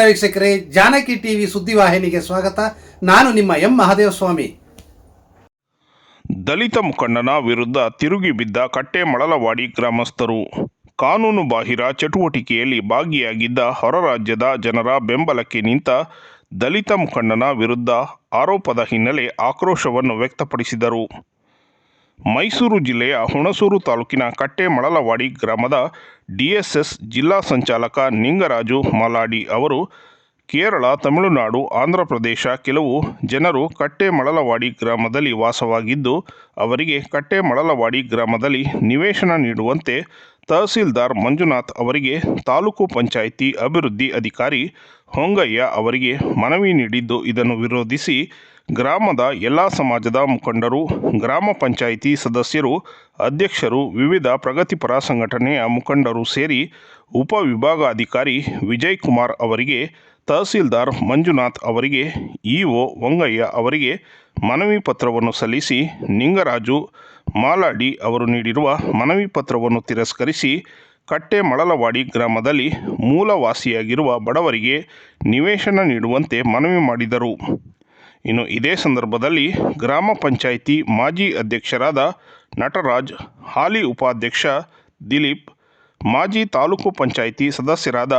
ವೀಕ್ಷಕರೇ, ಜಾನಕಿ ಟಿವಿ ಸುದ್ದಿವಾಹಿನಿಗೆ ಸ್ವಾಗತ. ನಾನು ನಿಮ್ಮ ಎಂ ಮಹಾದೇವಸ್ವಾಮಿ. ದಲಿತ ಮುಖಂಡನ ವಿರುದ್ಧ ತಿರುಗಿ ಬಿದ್ದ ಕಟ್ಟೆಮಳಲವಾಡಿ ಗ್ರಾಮಸ್ಥರು. ಕಾನೂನು ಬಾಹಿರ ಚಟುವಟಿಕೆಯಲ್ಲಿ ಭಾಗಿಯಾಗಿದ್ದ ಹೊರ ರಾಜ್ಯದ ಜನರ ಬೆಂಬಲಕ್ಕೆ ನಿಂತ ದಲಿತ ಮುಖಂಡನ ವಿರುದ್ಧ ಆರೋಪದ ಹಿನ್ನೆಲೆ ಆಕ್ರೋಶವನ್ನು ವ್ಯಕ್ತಪಡಿಸಿದರು. ಮೈಸೂರು ಜಿಲ್ಲೆಯ ಹುಣಸೂರು ತಾಲೂಕಿನ ಕಟ್ಟೆಮಳಲವಾಡಿ ಗ್ರಾಮದ ಡಿಎಸ್ಎಸ್ ಜಿಲ್ಲಾ ಸಂಚಾಲಕ ನಿಂಗರಾಜು ಮಲಾಡಿ ಅವರು ಕೇರಳ, ತಮಿಳುನಾಡು ಆಂಧ್ರ ಪ್ರದೇಶ ಕೆಲವು ಜನರು ಕಟ್ಟೆಮಳಲವಾಡಿ ಗ್ರಾಮದಲ್ಲಿ ವಾಸವಾಗಿದ್ದು, ಅವರಿಗೆ ಕಟ್ಟೆಮಳಲವಾಡಿ ಗ್ರಾಮದಲ್ಲಿ ನಿವೇಶನ ನೀಡುವಂತೆ ತಹಸೀಲ್ದಾರ್ ಮಂಜುನಾಥ್ ಅವರಿಗೆ ತಾಲೂಕು ಪಂಚಾಯಿತಿ ಅಭಿವೃದ್ಧಿ ಅಧಿಕಾರಿ ಹೊಂಗಯ್ಯ ಅವರಿಗೆ ಮನವಿ ನೀಡಿದ್ದು ಇದನ್ನು ವಿರೋಧಿಸಿ ಗ್ರಾಮದ ಎಲ್ಲ ಸಮಾಜದ ಮುಖಂಡರು, ಗ್ರಾಮ ಪಂಚಾಯಿತಿ ಸದಸ್ಯರು, ಅಧ್ಯಕ್ಷರು, ವಿವಿಧ ಪ್ರಗತಿಪರ ಸಂಘಟನೆಯ ಮುಖಂಡರು ಸೇರಿ ಉಪವಿಭಾಗಾಧಿಕಾರಿ ವಿಜಯ್ ಕುಮಾರ್ ಅವರಿಗೆ ತಹಸೀಲ್ದಾರ್ ಮಂಜುನಾಥ್ ಅವರಿಗೆ, ಇಒ ವಂಗಯ್ಯ ಅವರಿಗೆ ಮನವಿ ಪತ್ರವನ್ನು ಸಲ್ಲಿಸಿ ನಿಂಗರಾಜು ಮಾಲಾಡಿ ಅವರು ನೀಡಿರುವ ಮನವಿ ಪತ್ರವನ್ನು ತಿರಸ್ಕರಿಸಿ ಕಟ್ಟೆ ಮಳಲವಾಡಿ ಗ್ರಾಮದಲ್ಲಿ ಮೂಲವಾಸಿಯಾಗಿರುವ ಬಡವರಿಗೆ ನಿವೇಶನ ನೀಡುವಂತೆ ಮನವಿ ಮಾಡಿದರು. ಇನ್ನು ಇದೇ ಸಂದರ್ಭದಲ್ಲಿ ಗ್ರಾಮ ಪಂಚಾಯಿತಿ ಮಾಜಿ ಅಧ್ಯಕ್ಷರಾದ ನಟರಾಜ್, ಹಾಲಿ ಉಪಾಧ್ಯಕ್ಷ ದಿಲೀಪ್, ಮಾಜಿ ತಾಲೂಕು ಪಂಚಾಯಿತಿ ಸದಸ್ಯರಾದ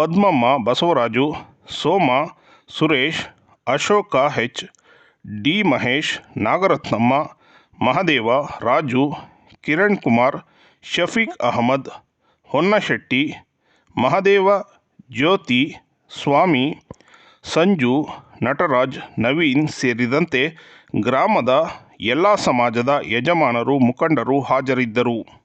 ಪದ್ಮಮ್ಮ, ಬಸವರಾಜು, ಸೋಮ, ಸುರೇಶ್, ಅಶೋಕ ಹೆಚ್, ಡಿ ಮಹೇಶ್, ನಾಗರತ್ನಮ್ಮ, ಮಹದೇವ, ರಾಜು, ಕಿರಣ್ ಕುಮಾರ್, ಶಫೀಕ್ ಅಹಮದ್, ಹೊನ್ನಶೆಟ್ಟಿ, ಮಹದೇವ, ಜ್ಯೋತಿ, ಸ್ವಾಮಿ, ಸಂಜು, ನಟರಾಜ್, ನವೀನ್ ಸೇರಿದಂತೆ ಗ್ರಾಮದ ಎಲ್ಲ ಸಮಾಜದ ಯಜಮಾನರು, ಮುಖಂಡರು ಹಾಜರಿದ್ದರು.